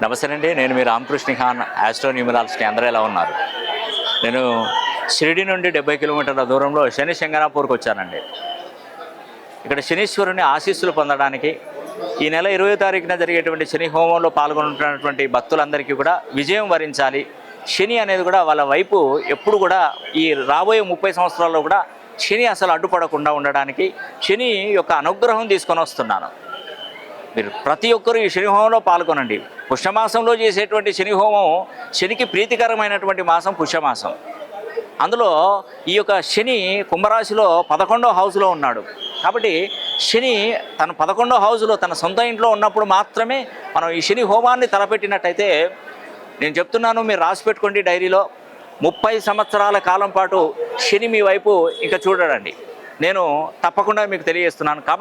నమస్తే అండి నేను మీ రామకృష్ణ ఖాన్ ఆస్ట్రో న్యూమరాలజీకి అందరూ ఎలా ఉన్నారు? నేను షిరిడి నుండి డెబ్బై కిలోమీటర్ల దూరంలో శని శంకరాపూర్కి వచ్చానండి. ఇక్కడ శనీశ్వరుని ఆశీస్సులు పొందడానికి ఈ నెల ఇరవై తారీఖున జరిగేటువంటి శని హోమంలో పాల్గొంటున్నటువంటి భక్తులందరికీ కూడా విజయం వరించాలి. శని అనేది కూడా వాళ్ళ వైపు ఎప్పుడు కూడా ఈ రాబోయే ముప్పై సంవత్సరాల్లో కూడా శని అసలు అడ్డుపడకుండా ఉండడానికి శని యొక్క అనుగ్రహం తీసుకొని వస్తున్నాను. మీరు ప్రతి ఒక్కరూ ఈ శని హోమంలో పాల్గొనండి. పుష్యమాసంలో చేసేటువంటి శని హోమం శనికి ప్రీతికరమైనటువంటి మాసం పుష్యమాసం. అందులో ఈ యొక్క శని కుంభరాశిలో పదకొండో హౌస్లో ఉన్నాడు. కాబట్టి శని తన పదకొండో హౌస్లో తన సొంత ఇంట్లో ఉన్నప్పుడు మాత్రమే మనం ఈ శని హోమాన్ని తలపెట్టినట్టయితే నేను చెప్తున్నాను మీరు రాసి పెట్టుకోండి డైరీలో. ముప్పై సంవత్సరాల కాలం పాటు శని మీ వైపు ఇంకా చూడడండి. నేను తప్పకుండా మీకు తెలియజేస్తున్నాను. కాబట్టి